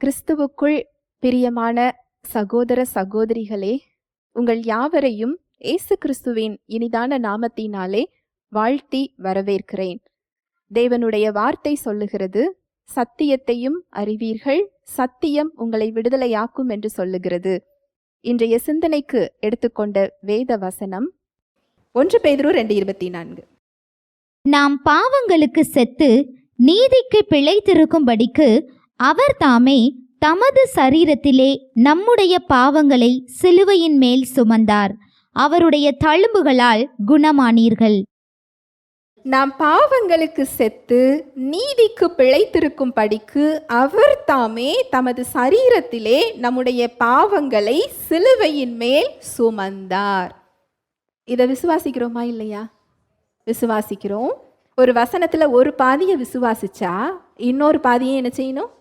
கிறிஸ்துவுக்குள் பிரியமான சகோதர சகோதரிகளே உங்கள் யாவரையும் இயேசு கிறிஸ்துவின் இனிதான நாமத்தினாலே வாழ்த்தி வரவேற்கிறேன். தேவனுடைய வார்த்தை சொல்லுகிறது சத்தியத்தையும் அறிவீர்கள் சத்தியம் உங்களை விடுதலையாக்கும் என்று சொல்லுகிறது. இன்றைய சிந்தனைக்கு எடுத்துக்கொண்ட வேத வசனம் ஒன்று பேதுரு ரெண்டு இருபத்தி நான்கு. நாம் பாவங்களுக்கு செத்து நீதிக்கு பிழைத்திருக்கும்படிக்கு அவர் தாமே தமது சரீரத்திலே நம்முடைய பாவங்களை சிலுவையின் மேல் சுமந்தார். அவருடைய தழும்புகளால் குணமானீர்கள். நாம் பாவங்களுக்கு செத்து நீதிக்கு பிழைத்திருக்கும் படிக்கு அவர் தாமே தமது சரீரத்திலே நம்முடைய பாவங்களை சிலுவையின் மேல் சுமந்தார். இதை விசுவாசிக்கிறோமா இல்லையா? விசுவாசிக்கிறோம். ஒரு வசனத்துல ஒரு பாதியை விசுவாசிச்சா இன்னொரு பாதியை என்ன செய்யணும்?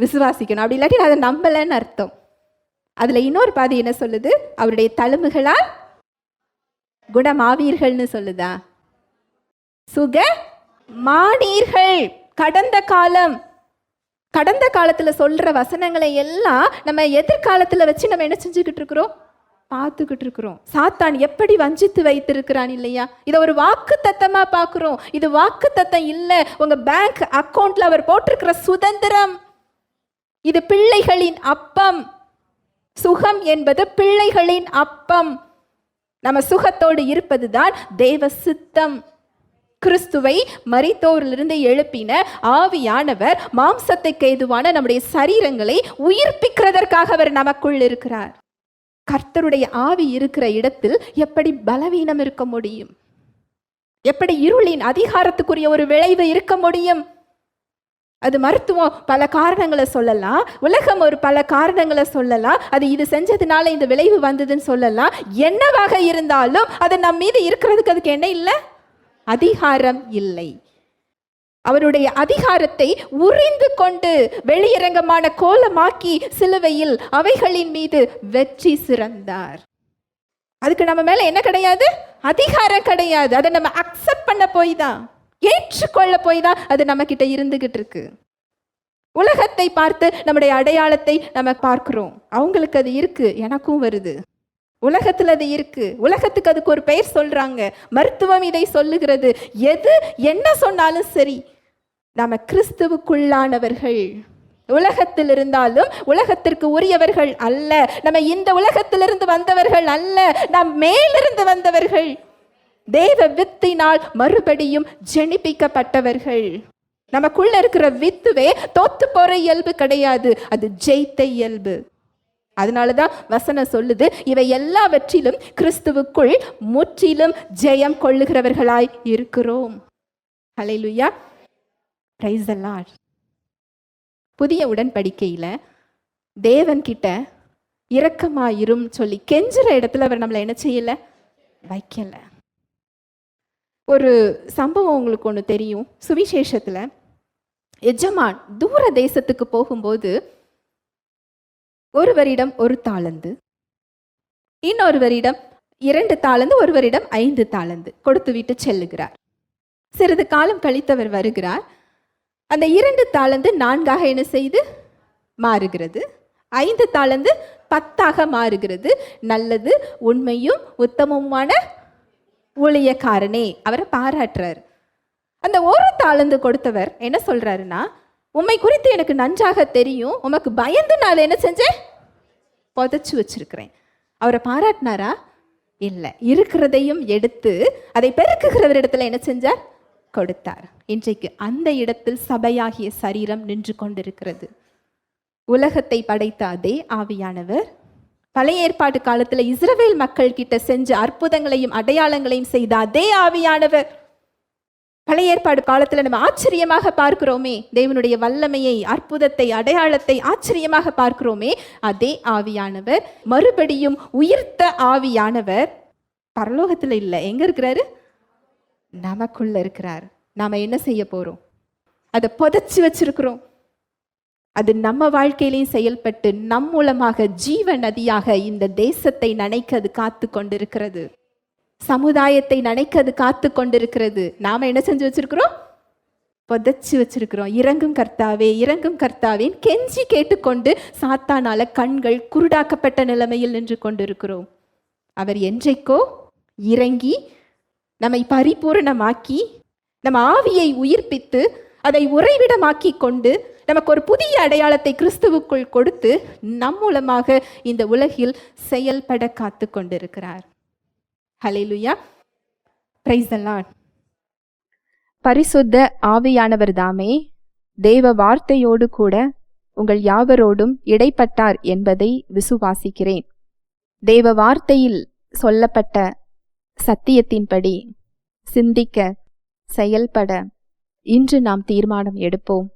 விசுவாசிக்கணும். அப்படி இல்லாட்டி அதை நம்பலைன்னு அர்த்தம். அதில் இன்னொரு பாதி என்ன சொல்லுது? அவருடைய தழும்புகளால் குணமாவீர்கள்னு சொல்லுதா? சுக மானீர்கள். கடந்த காலம். கடந்த காலத்தில் சொல்கிற வசனங்களை எல்லாம் நம்ம எதிர்காலத்தில் வச்சு நம்ம என்ன செஞ்சுக்கிட்டு இருக்கிறோம்? பார்த்துக்கிட்டு இருக்கிறோம். சாத்தான் எப்படி வஞ்சித்து வைத்திருக்கிறான் இல்லையா? இதை ஒரு வாக்கு தத்தமாக பார்க்குறோம். இது வாக்கு தத்தம் இல்லை உங்கள் பேங்க் அக்கௌண்ட்டில் அவர் போட்டிருக்கிற சுதந்திரம். இது பிள்ளைகளின் அப்பம். சுகம் என்பது பிள்ளைகளின் அப்பம். நம்ம சுகத்தோடு இருப்பதுதான் தேவ சித்தம். கிறிஸ்துவை மரித்தோரிலிருந்து எழுப்பின ஆவியானவர் மாம்சத்தை ஏதுவான நம்முடைய சரீரங்களை உயிர்ப்பிக்கிறதற்காக அவர் நமக்குள் இருக்கிறார். கர்த்தருடைய ஆவி இருக்கிற இடத்தில் எப்படி பலவீனம் இருக்க முடியும்? எப்படி இருளின் அதிகாரத்துக்குரிய ஒரு விளைவு இருக்க முடியும்? அது மருத்துவம் பல காரணங்களை சொல்லலாம். உலகம் ஒரு பல காரணங்களை சொல்லலாம். அது இது செஞ்சதுனால இந்த விளைவு வந்ததுன்னு சொல்லலாம். என்னவாக இருந்தாலும் அது நம் மீது இருக்கிறதுக்கு அதுக்கு என்ன இல்லை? அதிகாரம் இல்லை. அவருடைய அதிகாரத்தை உறிந்து கொண்டு வெளியரங்கமான கோலமாக்கி சிலுவையில் அவைகளின் மீது வெற்றி சிறந்தார். அதுக்கு நம்ம மேல என்ன கிடையாது? அதிகாரம் கிடையாது. அதை நம்ம அக்செப்ட் பண்ண போய் தான். ஏற்றுக்கொள்ள போய் தான் அது நம்ம கிட்ட இருந்துகிட்டு இருக்கு உலகத்தை பார்த்து நம்முடைய அடையாளத்தை நம்ம பார்க்குறோம். அவங்களுக்கு அது இருக்கு எனக்கும் வருது. உலகத்தில் அது இருக்கு. உலகத்துக்கு அதுக்கு ஒரு பெயர் சொல்றாங்க. மருத்துவம் இதை சொல்லுகிறது. எது என்ன சொன்னாலும் சரி நம்ம கிறிஸ்துவுக்குள்ளானவர்கள். உலகத்தில் இருந்தாலும் உலகத்திற்கு உரியவர்கள் அல்ல. நம்ம இந்த உலகத்திலிருந்து வந்தவர்கள் அல்ல. நாம் மேலிருந்து வந்தவர்கள். தேவ வித்தினால் மறுபடியும் ஜெனிப்பிக்கப்பட்டவர்கள். நமக்குள்ள இருக்கிற வித்துவே தோத்து போற இயல்பு கிடையாது. அது ஜெயித்த இயல்பு. அதனாலதான் வசனம் சொல்லுது இவை எல்லாவற்றிலும் கிறிஸ்துவுக்குள் முற்றிலும் ஜெயம் கொள்ளுகிறவர்களாய் இருக்கிறோம். ஹalleluya. பிரைஸ் the புதிய உடன்படிக்கையில தேவன் கிட்ட இரக்கமாயிரும் சொல்லி கெஞ்சுற இடத்துல அவர் நம்மளை என்ன செய்யல? வைக்கல. ஒரு சம்பவம் உங்களுக்கு ஒன்று தெரியும். சுவிசேஷத்தில் எஜமான் தூர தேசத்துக்கு போகும்போது ஒருவரிடம் ஒரு தாளந்து இன்னொருவரிடம் இரண்டு தாளந்து ஒருவரிடம் ஐந்து தாளந்து கொடுத்து விட்டு செல்லுகிறார். சிறிது காலம் கழித்தவர் வருகிறார். அந்த இரண்டு தாளந்து நான்காக என்ன செய்து? மாறுகிறது. ஐந்து தாளந்து பத்தாக மாறுகிறது. நல்லது உண்மையும் உத்தமமான ஊழியக்காரனே அவரை பாராட்டுறார். அந்த ஒரு தாளந்து கொடுத்தவர் என்ன சொல்றாருன்னா உம்மை குறித்து எனக்கு நன்றாக தெரியும். உமக்கு பயந்து நான் அதை என்ன செஞ்சேன்? புதைச்சு வச்சிருக்கிறேன். அவரை பாராட்டினாரா? இல்லை இருக்கிறதையும் எடுத்து அதை பெருக்குகிறவரிடத்துல என்ன செஞ்சார்? கொடுத்தார். இன்றைக்கு அந்த இடத்தில் சபையாகிய சரீரம் நின்று கொண்டிருக்கிறது. உலகத்தை படைத்த அதே ஆவியானவர் பழைய ஏற்பாட்டு காலத்துல இஸ்ரவேல் மக்கள் கிட்ட செஞ்ச அற்புதங்களையும் அடையாளங்களையும் செய்த அதே ஆவியானவர். பழைய ஏற்பாடு காலத்துல நம்ம ஆச்சரியமாக பார்க்கிறோமே. தேவனுடைய வல்லமையை அற்புதத்தை அடையாளத்தை ஆச்சரியமாக பார்க்கிறோமே. அதே ஆவியானவர். மறுபடியும் உயிர்த்த ஆவியானவர். பரலோகத்துல இல்லை. எங்க இருக்கிறாரு? நமக்குள்ள இருக்கிறார். நாம என்ன செய்ய போறோம்? அதை புதைச்சி வச்சிருக்கிறோம். அது நம்ம வாழ்க்கையிலையும் செயல்பட்டு நம் மூலமாக ஜீவ நதியாக இந்த தேசத்தை நனைக்க அது காத்து கொண்டிருக்கிறது. சமுதாயத்தை நனைக்க அது காத்து கொண்டிருக்கிறது. நாம என்ன செஞ்சு வச்சிருக்கிறோம்? புதைச்சி வச்சிருக்கிறோம். இறங்கும் கர்த்தாவே இறங்கும் கர்த்தாவேன் கெஞ்சி கேட்டுக்கொண்டு சாத்தானால கண்கள் குருடாக்கப்பட்ட நிலைமையில் நின்று கொண்டிருக்கிறோம். அவர் என்றைக்கோ இறங்கி நம்மை பரிபூரணமாக்கி நம்ம ஆவியை உயிர்ப்பித்து அதை உறைவிடமாக்கி கொண்டு நமக்கு ஒரு புதிய அடையாளத்தை கிறிஸ்துவுக்குள் கொடுத்து நம் மூலமாக இந்த உலகில் செயல்பட காத்து கொண்டிருக்கிறார். ஹalleluya பிரைஸ் த பரிசுத்த ஆவியானவர் தாமே தேவ வார்த்தையோடு கூட உங்கள் யாவரோடும் இடைப்பட்டார் என்பதை விசுவாசிக்கிறேன். தேவ வார்த்தையில் சொல்லப்பட்ட சத்தியத்தின்படி சிந்திக்க செயல்பட இன்று நாம் தீர்மானம் எடுப்போம்.